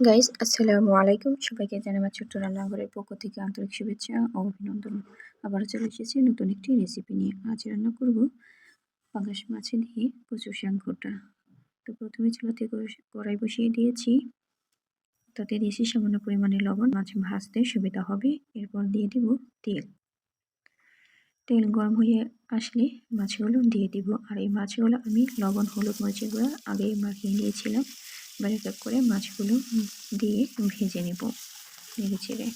Guys আসসালামু আলাইকুম সবাইকে জানাই আমার ছোট্ট রান্নাঘরের পক্ষ থেকে আন্তরিক শুভেচ্ছা ও অভিনন্দন। আবার চলে এসেছি নতুন একটি রেসিপি নিয়ে। আজ রান্না করব পাঙ্গাস মাছ দিয়ে কচু শাক তো প্রথমে চুলাতে কড়াই বসিয়ে দিয়েছি। তাতে দিয়েছি সামান্য পরিমাণে লবণ। মাছ ভাজতে সুবিধা হবে। এরপর দিয়ে দিব তেল। তেল গরম হয়ে আসলে মাছগুলো দিয়ে দিব। আর এই মাছগুলো আমি লবণ, হলুদ, মরিচের গুঁড়া আগেই মাখিয়ে নিয়েছিলাম। এক করে মাছগুলো দিয়ে ভেজে নেব, নেড়ে চেড়ে।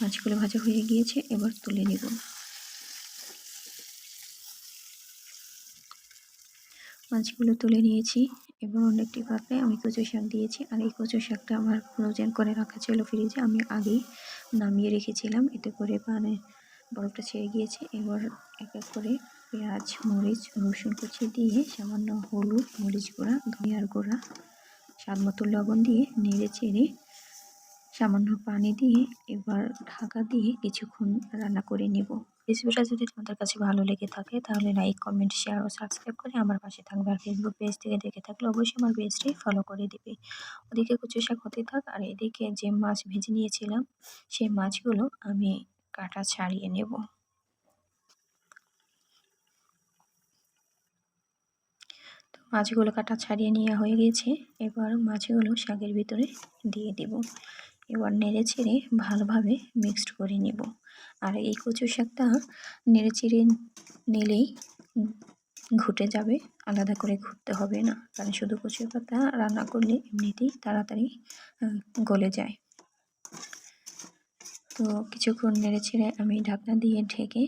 মাছগুলো ভাজা হয়ে গিয়েছে, এবার তুলে নেব। মাছগুলো তুলে নিয়েছি, এবার অন্য একটি পাত্রে আমি কচু শাক দিয়েছি, আর এই কচু শাকটা আমার ফ্রোজেন করে রাখা ছিল ফ্রিজে, আমি আগেই নামিয়ে রেখেছিলাম, এতে করে পানে বরফটা ছেড়ে গিয়েছে, এবার এক এক করে পেঁয়াজ, মরিচ, রসুন কুচি দিয়ে সামান্য হলুদ, মরিচ গুঁড়া, ধনিয়ার গুঁড়া, স্বাদ মতো লবণ দিয়ে নেড়ে চেড়ে সামান্য পানি দিয়ে এবার ঢাকা দিয়ে কিছুক্ষণ রান্না করে নেব। রেসিপিটা যদি তোমাদের কাছে ভালো লেগে থাকে, তাহলে লাইক কমেন্ট শেয়ার ও সাবস্ক্রাইব করে আমার পাশে থাকবে। আর ফেসবুক পেজ থেকে দেখে থাকলে অবশ্যই আমার পেজটি ফলো করে দিবে। ওদিকে কুচু শাক হতে থাক, আর এদিকে যে মাছ ভেজে নিয়েছিলাম, সেই মাছগুলো আমি কাটা ছাড়িয়ে নেব। মাছগুলো কাটা ছাড়িয়ে নেওয়া হয়ে গেছে। এবার মাছগুলো শাকের ভিতরে দিয়ে দেব। এবার নেড়ে চেড়ে ভালোভাবে মিক্সড করে নেব। আর এই কচু শাকটা নেড়ে চেড়ে নিলেই ঘুটে যাবে। আলাদা করে ঘুরতে হবে না। কারণ শুধু কচু পাতা রান্না করলে এমনিতেই তাড়াতাড়ি গলে যায়। তো কিছুক্ষণ নেড়ে ছেড়ে আমি ঢাকনা দিয়ে ঢেকে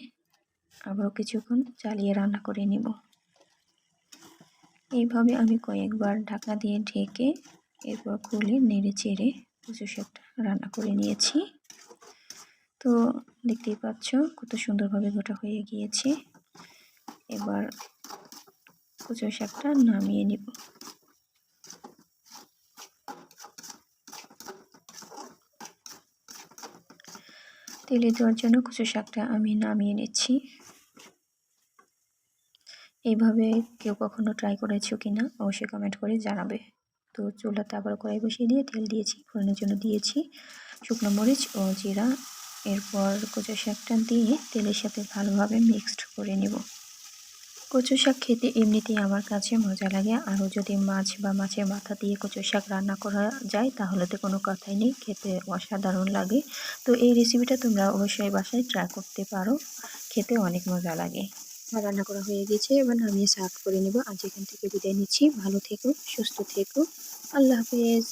আবারও কিছুক্ষণ চালিয়ে রান্না করে নেব। এইভাবে আমি কয়েকবার ঢাকা দিয়ে ঢেকে এরপর খুলে নেড়ে চেড়ে কচু শাকটা রান্না করে নিয়েছি। তো দেখতেই পাচ্ছ কত সুন্দরভাবে গোটা হয়ে গিয়েছে। এবার কচু শাকটা নামিয়ে নেব। তেলে দেওয়ার জন্য কচু শাকটা আমি নামিয়ে নিচ্ছি। এইভাবে কেউ কখনো ট্রাই করেছ কি না অবশ্যই কমেন্ট করে জানাবে। তো চুলাতে আবার কড়াই বসিয়ে দিয়ে তেল দিয়েছি, ফোড়নের জন্য দিয়েছি। শুকনো মরিচ ও জিরা, এরপর কচু শাকটা দিয়ে তেলের সাথে ভালোভাবে মিক্সড করে নেব। কচু শাক খেতে এমনিতেই আমার কাছে মজা লাগে। আরও যদি মাছ বা মাছের মাথা দিয়ে কচু শাক রান্না করা যায়, তাহলে তো কোনো কথাই নেই। খেতে অসাধারণ লাগে। তো এই রেসিপিটা তোমরা অবশ্যই বাসায় ট্রাই করতে পারো। খেতে অনেক মজা লাগে। রান্না করা হয়ে গেছে। এবার নামিয়ে সার্ভ করে নেব। আজ এখান থেকে বিদায় নিচ্ছি। ভালো থেকো, সুস্থ থেকো। আল্লাহ হাফেজ।